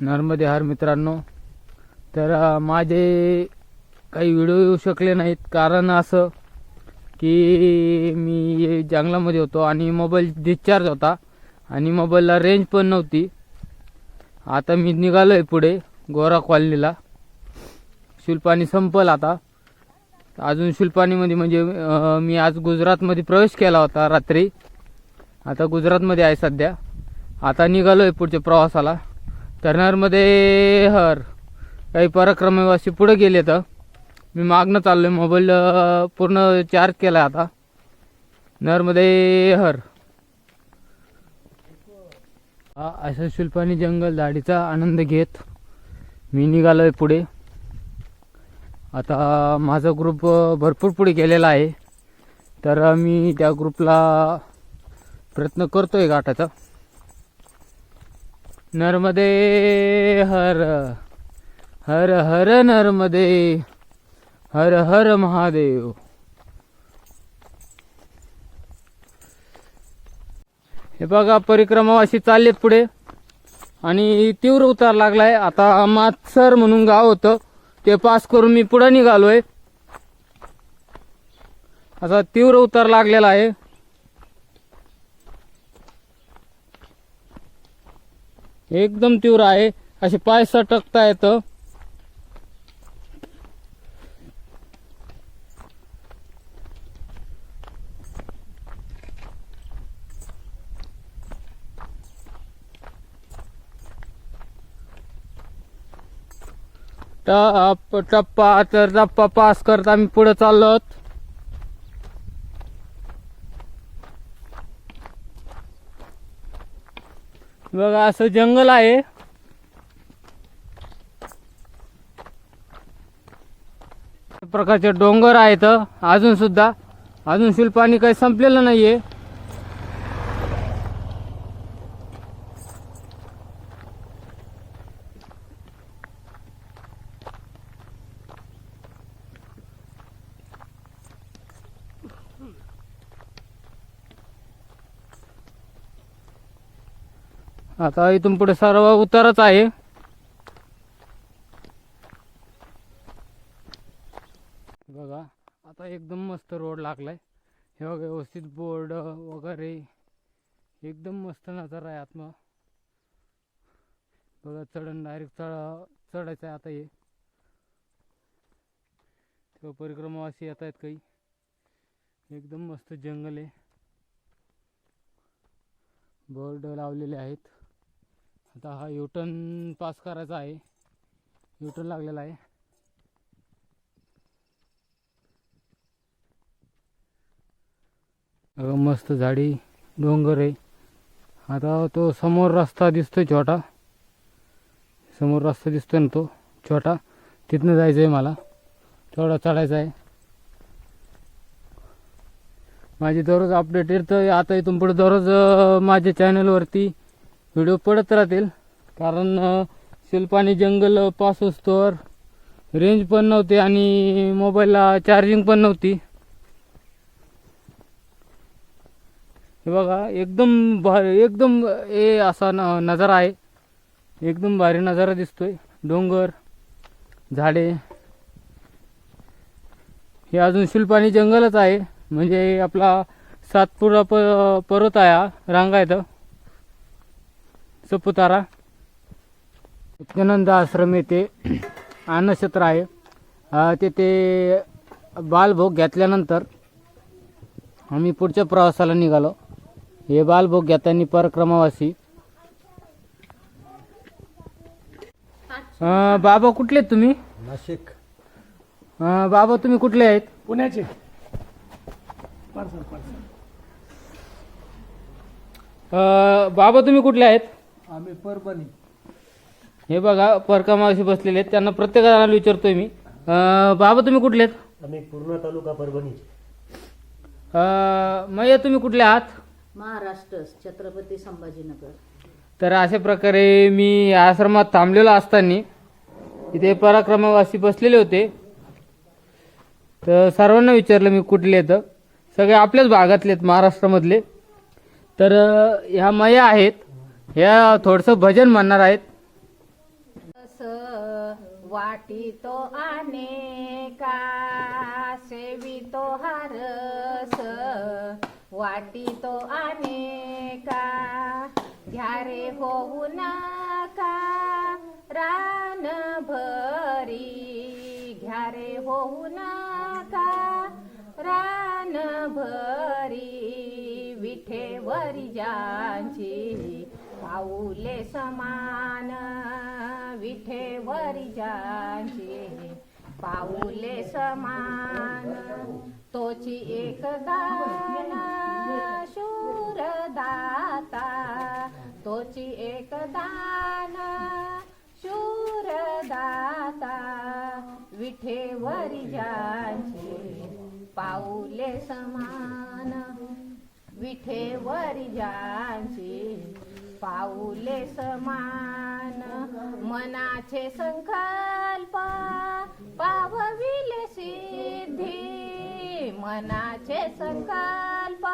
नर्मदे हार मित्रांनो. तर माझे काही व्हिडिओ येऊ शकले नाहीत. कारण असं की मी जंगलामध्ये होतो आणि मोबाईल डिस्चार्ज होता. आणि मोबाईलला रेंज पण नव्हती. आता मी निघालो आहे पुढे गोरा कॉलनीला. शुल्पानी संपल आता. अजून शुल्पानीमध्ये म्हणजे मी आज गुजरातमध्ये प्रवेश केला होता रात्री. आता गुजरातमध्ये आहे सध्या. आता निघालो आहे पुढच्या प्रवासाला. तरणारमध्ये हर काही पराक्रमवासी पुढे गेले तर मी मागणं चाललो आहे मोबाईल पूर्ण चार्ज केला आता. नरमध्ये हर. हा असं शिल्पानी जंगल झाडीचा आनंद घेत मी निघालो आहे पुढे. आता माझा ग्रुप भरपूर पुढे गेलेला आहे. तर मी त्या ग्रुपला प्रयत्न करतोय गाठाचा नर्मदे हर हर हर नर्मदे हर हर महादेव। हे बघा परिक्रमा अशी चालली पुढे. आणि तीव्र उतार लागलाय. आता मातसर म्हणून गाव होतं. ते पास करून मी पुढे निघालोय. आता तीव्र उतार लागलेला आहे. एकदम तीव्र आहे. असे पाय सटकता येतं. टप्पा तर टप्पा पास करत आम्ही पुढे चाललो बघा असं जंगल आहे. प्रकारचे डोंगर आहेत अजून सुद्धा. अजून शिल्पानी काही संपलेलं नाहीये. आता इथून पुढे सर्व उतारच आहे. बघा आता एकदम मस्त रोड लागलाय. हे बघा व्यवस्थित बोर्ड वगैरे. एकदम मस्त नजारा आहे आत्मा बघा चढण डायरेक्ट चढ चढायचं आहे आता हे. तेव्हा परिक्रमावासी येत आहेत काही. एकदम मस्त जंगल आहे. बोर्ड लावलेले आहेत. आता हा युटर्न पास करायचा आहे. युटर्न लागलेला आहे. बघा मस्त झाडी डोंगर आहे. आता तो समोर रस्ता दिसतोय छोटा. समोर रस्ता दिसतोय ना तो छोटा. तिथनं जायचं आहे मला. थोडा चढायचा आहे. माझी दररोज अपडेट येतं आता इथून पुढे दररोज माझ्या चॅनलवरती व्हिडिओ पडत राहतील. कारण शिल्पानी जंगल पास असतोवर रेंज पण नव्हती आणि मोबाईलला चार्जिंग पण नव्हती. हे बघा एकदम भारी एकदम ए असा न नजारा आहे. एकदम भारी नजारा दिसतोय. डोंगर झाडे. हे अजून शिल्पानी जंगलच आहे. म्हणजे आपला सातपुरा प पर्वत आहे हा, रांगा येतं सपुतारा. नित्यानंद आश्रम येथे अन्नक्षेत्र आहे. तेथे बालभोग घेतल्यानंतर आम्ही पुढच्या प्रवासाला निघालो. हे बालभोग घेताना परक्रमावासी. बाबा कुठले आहेत तुम्ही? नाशिक. बाबा तुम्ही कुठले आहेत? पुण्याचे. बाबा तुम्ही कुठले आहेत? आम्ही परभणी. हे बघा परक्रमावासी बसलेले आहेत. त्यांना प्रत्येकाला विचारतोय मी. अं, बाबा तुम्ही कुठले आहेत? आम्ही पूर्ण तालुका परभणी. अं, मैया तुम्ही कुठले आहात? महाराष्ट्र छत्रपती संभाजीनगर. तर अशा प्रकारे मी या आश्रमात थांबलेलो असताना इथे पराक्रमवासी बसलेले होते. तर सर्वांना विचारलं मी कुठले तर सगळे आपल्याच भागातले आहेत महाराष्ट्रामधले. तर अं, ह्या मया आहेत. ह्या थोडस भजन म्हणणार आहेत. वाटी तो आने वाटितो अनेका सेवितो हरस वाटितो अनेका घ्या रे होऊ नका रान भरी. घ्या रे होऊ नका रान भरी. विठेवरी ज्यांची पाऊले समान विठेवर जाचे पाऊले समान तोची एक दान शूर दाता तोची एक दान शूर दाता विठेवरी पाऊले समान विठेवर ज्यांची पाऊले समान मनाचे संकल्प पावविले सिद्धी. मनाचे संकल्प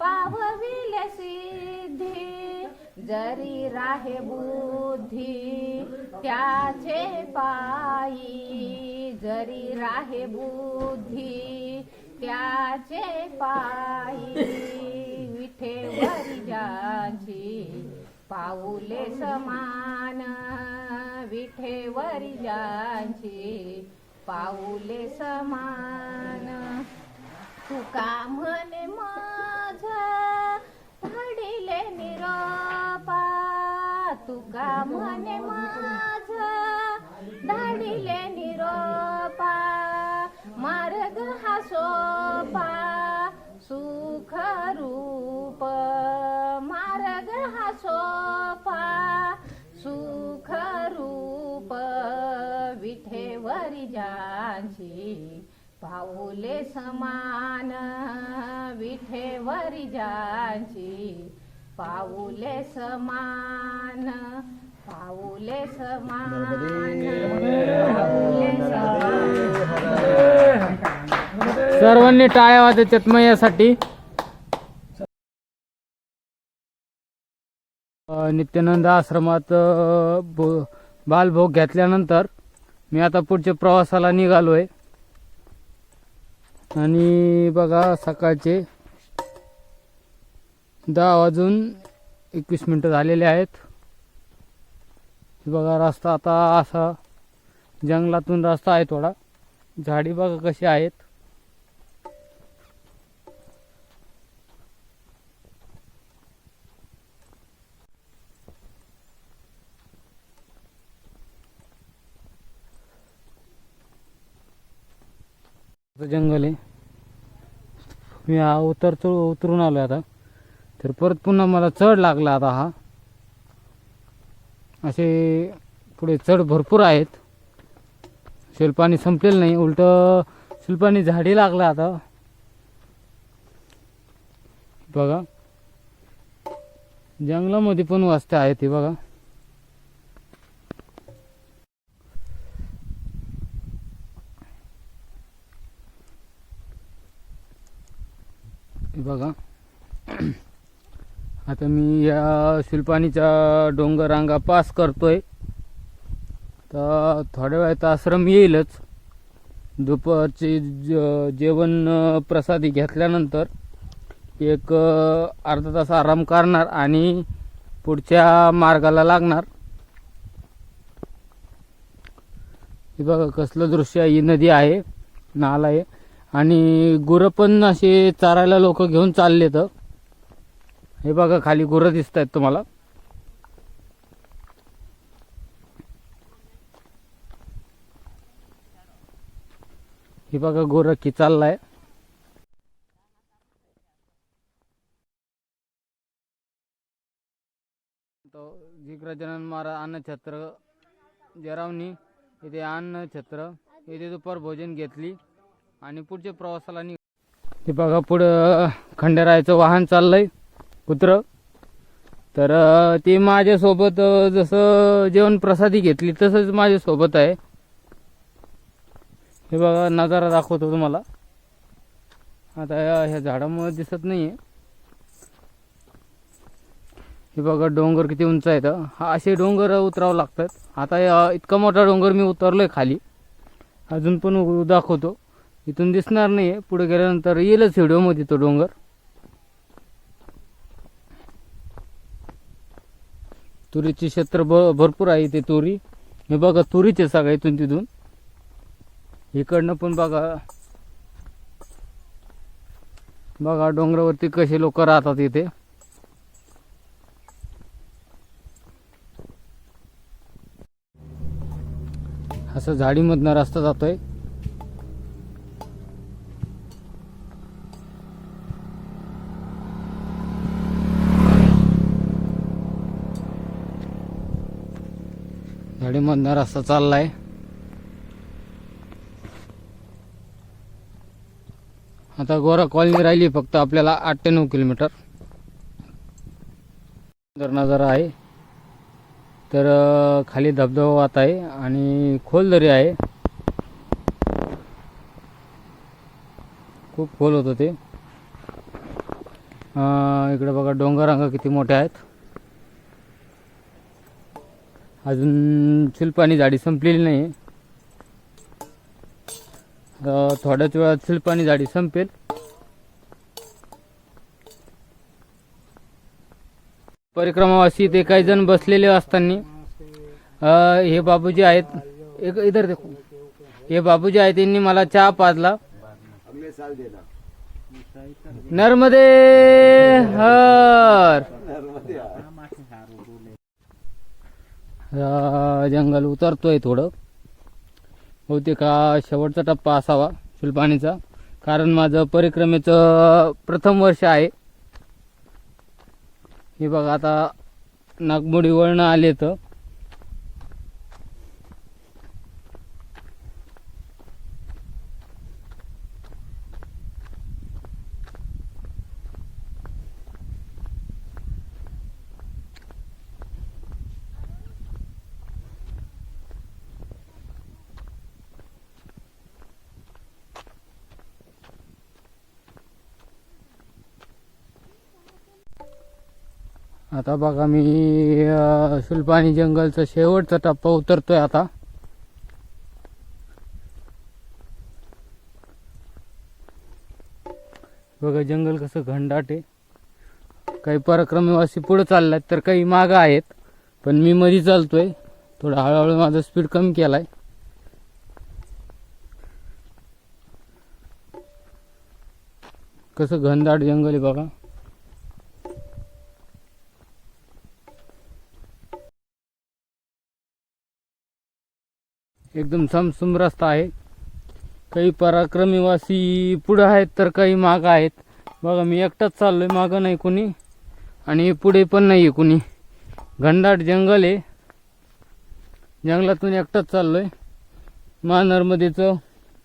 पावविले सिद्धी. जरी राहे बुद्धी त्याचे पायी. जरी राहे बुद्धी त्याचे पायी. विठेवरी पाऊले समान. विठेवरी ज्यांची पाऊले समान. तुका म्हणे माझ धाडिले निरोपा? तुका म्हणे माझ धाडिले निरोपा? मार्ग हा सोपा. सुख रूप मार्ग हा सोपा. सुख रूप विठेवरी ज्यांची पाऊले समान. विठेवरी ज्यांची पाऊले समान. पाऊले समान. पाऊले समान. सर्वांनी टाळ्या वाजत यासाठी. नित्यानंद आश्रमात भो- बालभोग घेतल्यानंतर मी आता पुढच्या प्रवासाला निघालोय. आणि बघा सकाळचे दहा वाजून एकवीस मिनटं झालेले आहेत. बघा रस्ता आता असा जंगलातून रस्ता आहे थोडा. झाडी बघा कशी आहेत. जंगल आहे. मी हा उतर उतरून आलो आता. तर परत पुन्हा मला चढ लागला आता हा. असे पुढे चढ भरपूर आहेत. शिल्पानी संपलेलं नाही. उलट शिल्पानी झाडी लागला आता. बघा. जंगलामध्ये पण वस्त्या आहेत हे बघा. बघा. आता मी या शिल्पानीचा डोंगरांगा पास करतोय. तर थोड्या वेळात आश्रम येईलच. दुपारचे ज- जेवण प्रसादी घेतल्यानंतर एक अर्धा तास आराम करणार आणि पुढच्या मार्गाला लागणार. हे बघा कसलं दृश्य आहे. ही नदी आहे नाला आहे. आणि गुरं पण असे चारायला लोक घेऊन चालले तर हे बघा खाली गुरं दिसत आहेत तुम्हाला. हे बघा गोरं की चाललाय. तो गजानन महाराज अन्नछत्र जरावणी इथे अन्नछत्र इथे दुपार भोजन घेतली. आणि पुढच्या प्रवासाला निघ. ते बघा पुढं खंडेरायचं वाहन चाललंय कुत्र. तर ते माझ्यासोबत जसं जेवण प्रसादी घेतली तसंच माझ्यासोबत आहे. हे बघा नजारा दाखवतो तुम्हाला. आता या- ह्या झाडामुळे दिसत नाहीये. हे बघा डोंगर किती उंच आहेत हा असे डोंगर उतरावं लागतात. आता इतका मोठा डोंगर मी उतरलोय खाली. अजून पण उ- दाखवतो. इथून दिसणार नाही पुढे गेल्यानंतर येईलच व्हिडिओमध्ये तो डोंगर. तुरीचे क्षेत्र भ भरपूर आहे ते तुरी. हे बघा तुरीचे सगळं इथून तिथून. इकडनं पण बघा. बघा डोंगरावरती कसे लोक राहतात इथे. असं झाडीमधनं रस्ता जातोय. झाडीमधनं रस्ता चाललाय. आता गोरा कॉलनी राहिली फक्त आपल्याला आठ ते नऊ किलोमीटर. जर नजारा आहे. तर खाली धबधबा वाहत आहे आणि खोल दरी आहे. खूप खोल होतं ते. इकडे बघा डोंगररांगा किती मोठ्या आहेत. अजून शिल्पानी झाडी संपलेली नाही थोड्याच वेळात शिल्पानी झाडी संपेल. परिक्रमावासी ते काही जण बसलेले असताना हे बाबूजी आहेत. एक इधर देखो. हे बाबूजी आहेत त्यांनी मला चहा पाजला. नर्मदे हर. जंगल उतरतोय थोडं. बहुतेक हा शेवटचा टप्पा असावा शुलपाणीचा कारण माझं परिक्रमेचं प्रथम वर्ष आहे. हे बघा आता नागमोडी वळणं आले तर आता बघा मी अं, शुल्पाणी जंगलचा शेवटचा टप्पा उतरतोय आता. बघा जंगल कसं घनदाट आहे. काही पराक्रमीवासी पुढे आहेत तर काही मागं आहेत. पण मी मध्ये चालतोय. थोडं हळूहळू माझा स्पीड कमी केलाय. कसं घनदाट जंगल आहे बघा. एकदम समसुम रस्ता आहे. काही पराक्रमीवासी पुढं आहेत तर काही मागं आहेत. बघा मी एकटाच आहे मागं नाही कोणी. आणि पुढे पण नाही आहे कोणी. घनदाट जंगल आहे. जंगलातून एकटाच चाललो आहे महानर्मदेचं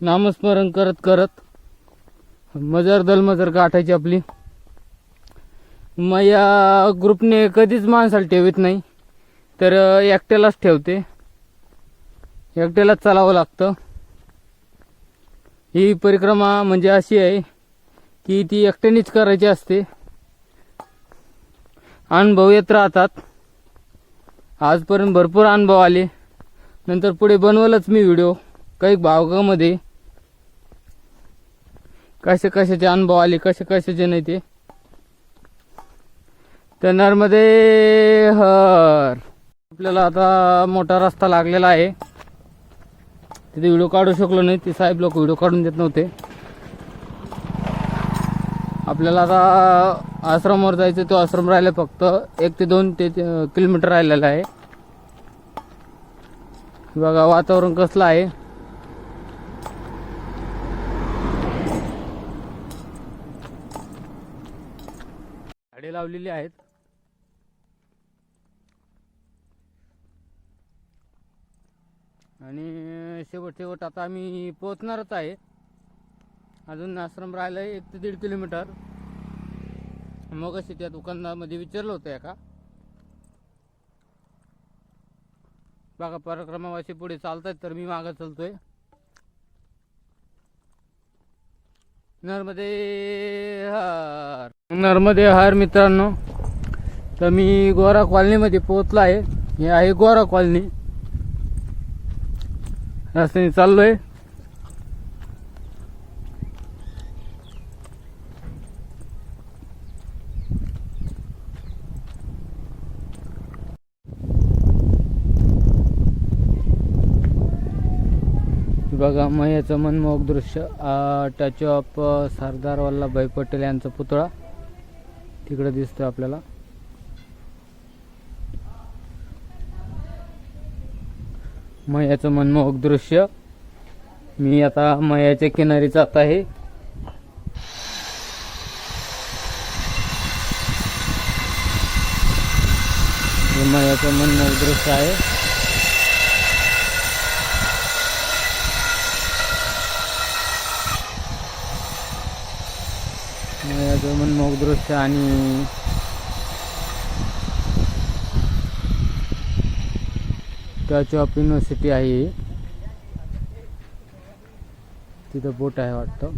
नामस्मरण करत करत. मजर दलमजर गाठायची आपली. मग या ग्रुपने कधीच माणसाला ठेवत नाही. तर एकट्यालाच ठेवते. एकट्यालाच चालावं लागतं. ही परिक्रमा म्हणजे अशी आहे की ती एकट्यानेच करायची असते. अनुभव येत राहतात. आजपर्यंत भरपूर अनुभव आले. नंतर पुढे बनवलंच मी व्हिडिओ काही भागामध्ये. कसे कशाचे अनुभव आले कसे कशाचे नाही ते. तर नर्मदे हर. आपल्याला आता मोठा रस्ता लागलेला आहे. तिथे व्हिडिओ काढू शकलो नाही. ते साहेब लोक व्हिडिओ काढून देत नव्हते. आपल्याला आता आश्रमावर जायचं तो आश्रम राहिला फक्त. एक ते दोन ते ते किलोमीटर राहिलेला आहे. बघा वातावरण कसलं आहे. झाडे लावलेली आहेत. आणि शेवट शेवट आता आम्ही पोहोचणारच आहे. अजून आश्रम राहिलं आहे एक ते दीड किलोमीटर. मग अशी त्या दुकानामध्ये विचारलं होतं का बघा पराक्रमावासी पुढे चालतायत तर मी मागं चालतोय. नर्मदे हार. नर्मदे हार मित्रांनो. तर मी गोरा कॉलनीमध्ये पोहोचला आहे. हे आहे गोरा कॉलनी. रस्त्याने चाललोय. बघा मयाचं मनमोहक दृश्य टच ऑफ सरदार वल्लभभाई पटेल यांचा पुतळा. तिकडे दिसतो आपल्याला. मयाचं मनमोहक दृश्य. मी आता मयाच्या किनारी जात आहे. हे मयाचं मनमोहक दृश्य आहे. मयाचं मनमोहक दृश्य आणि टच ऑफ युनिव्हर्सिटी आहे. तिथं बोट आहे वाटतं.